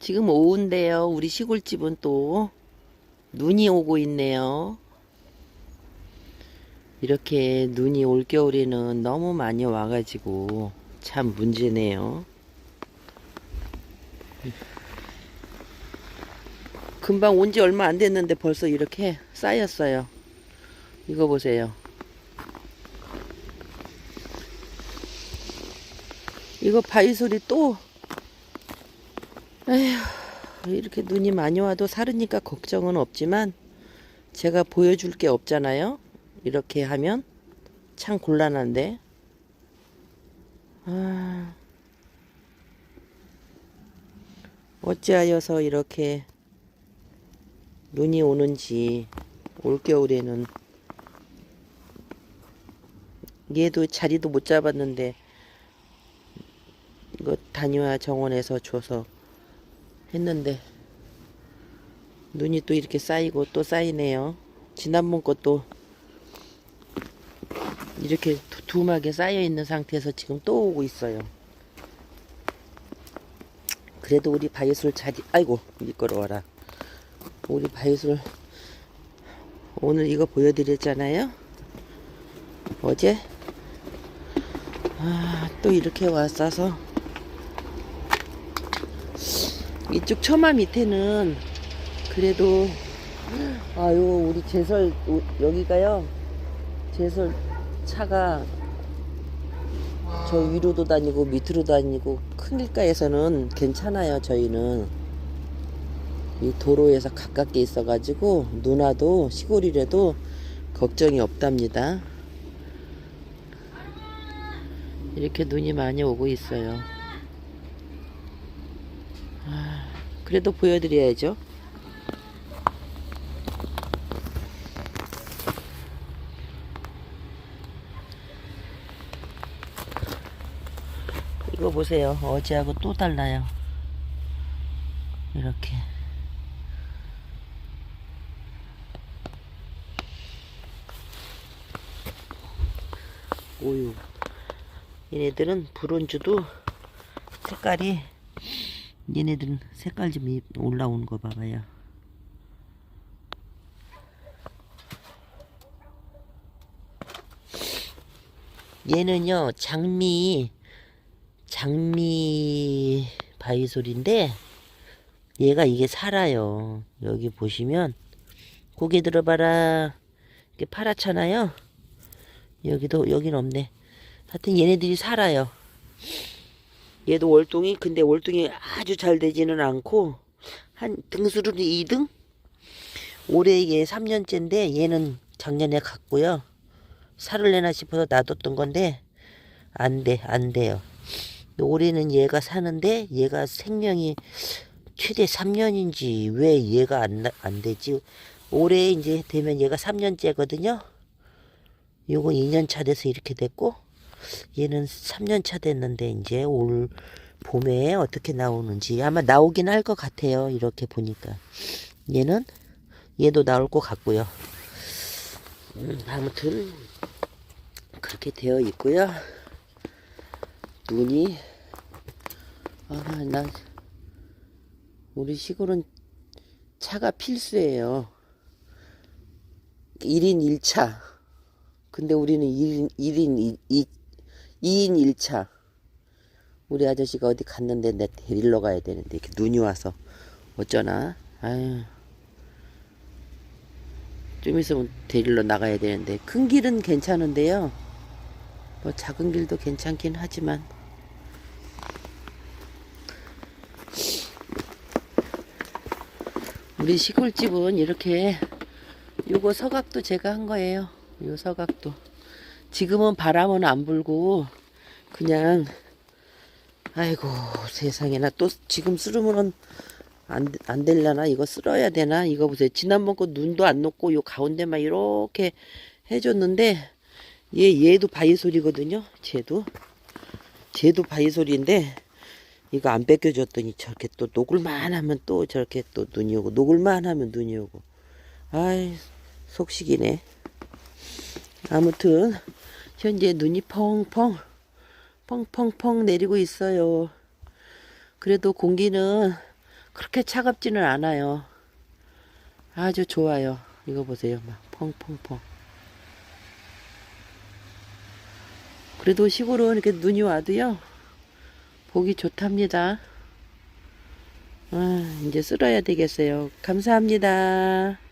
지금 오후인데요. 우리 시골집은 또 눈이 오고 있네요. 이렇게 눈이 올겨울에는 너무 많이 와가지고 참 문제네요. 금방 온 지 얼마 안 됐는데 벌써 이렇게 쌓였어요. 이거 보세요. 이거 바위소리 또 에휴 이렇게 눈이 많이 와도 사르니까 걱정은 없지만 제가 보여줄 게 없잖아요. 이렇게 하면 참 곤란한데. 아. 어찌하여서 이렇게 눈이 오는지 올겨울에는. 얘도 자리도 못 잡았는데 이거 단위화 정원에서 줘서 했는데 눈이 또 이렇게 쌓이고 또 쌓이네요. 지난번 것도 이렇게 두툼하게 쌓여 있는 상태에서 지금 또 오고 있어요. 그래도 우리 바이솔 자리 아이고 미끄러워라. 우리 바이솔 오늘 이거 보여드렸잖아요. 어제 아, 또 이렇게 왔어서 이쪽 처마 밑에는 그래도 아유 우리 제설 우- 여기가요. 제설 차가 저 위로도 다니고 밑으로 다니고 큰 길가에서는 괜찮아요 저희는. 이 도로에서 가깝게 있어 가지고 누나도 시골이라도 걱정이 없답니다. 이렇게 눈이 많이 오고 있어요 그래도 보여드려야죠. 이거 보세요. 어제하고 또 달라요. 이렇게. 오유. 얘네들은 브론즈도 색깔이 얘네들은 색깔 좀 이- 올라오는 거 봐봐요. 얘는요 장미 장미 바이솔인데 얘가 이게 살아요. 여기 보시면 고개 들어봐라 이게 파랗잖아요. 여기도 여긴 없네. 하여튼 얘네들이 살아요. 얘도 월동이 근데 월동이 아주 잘 되지는 않고 한 등수로는 2등? 올해 얘 3년째인데 얘는 작년에 갔고요. 살을 내나 싶어서 놔뒀던 건데 안 돼 안 돼요. 올해는 얘가 사는데 얘가 생명이 최대 3년인지 왜 얘가 안, 나- 안 되지? 올해 이제 되면 얘가 3년째거든요. 요건 2년 차 돼서 이렇게 됐고 얘는 3년 차 됐는데 이제 올 봄에 어떻게 나오는지 아마 나오긴 할 것 같아요. 이렇게 보니까 얘는 얘도 나올 것 같고요. 음, 아무튼 그렇게 되어 있고요. 눈이 아 나 우리 시골은 차가 필수예요. 1인 1차. 근데 우리는 1인, 1인 2, 2인 1차. 우리 아저씨가 어디 갔는데 내 데리러 가야 되는데 이렇게 눈이 와서 어쩌나. 아유. 좀 있으면 데리러 나가야 되는데 큰 길은 괜찮은데요. 뭐 작은 길도 괜찮긴 하지만 우리 시골집은 이렇게 요거 서각도 제가 한 거예요. 요 서각도. 지금은 바람은 안 불고 그냥 아이고 세상에나. 또 지금 쓰르면은 안, 안 될라나? 이거 쓸어야 되나? 이거 보세요. 지난번 거 눈도 안 녹고 요 가운데만 이렇게 해줬는데 얘 얘도 바위솔이거든요 쟤도. 쟤도 바위솔인데 이거 안 뺏겨줬더니 저렇게 또 녹을만 하면 또 저렇게 또 눈이 오고 녹을만 하면 눈이 오고. 아이 속식이네. 아무튼 현재 눈이 펑펑 펑펑펑 내리고 있어요. 그래도 공기는 그렇게 차갑지는 않아요. 아주 좋아요. 이거 보세요. 막 펑펑펑. 그래도 시골은 이렇게 눈이 와도요. 보기 좋답니다. 아, 이제 쓸어야 되겠어요. 감사합니다.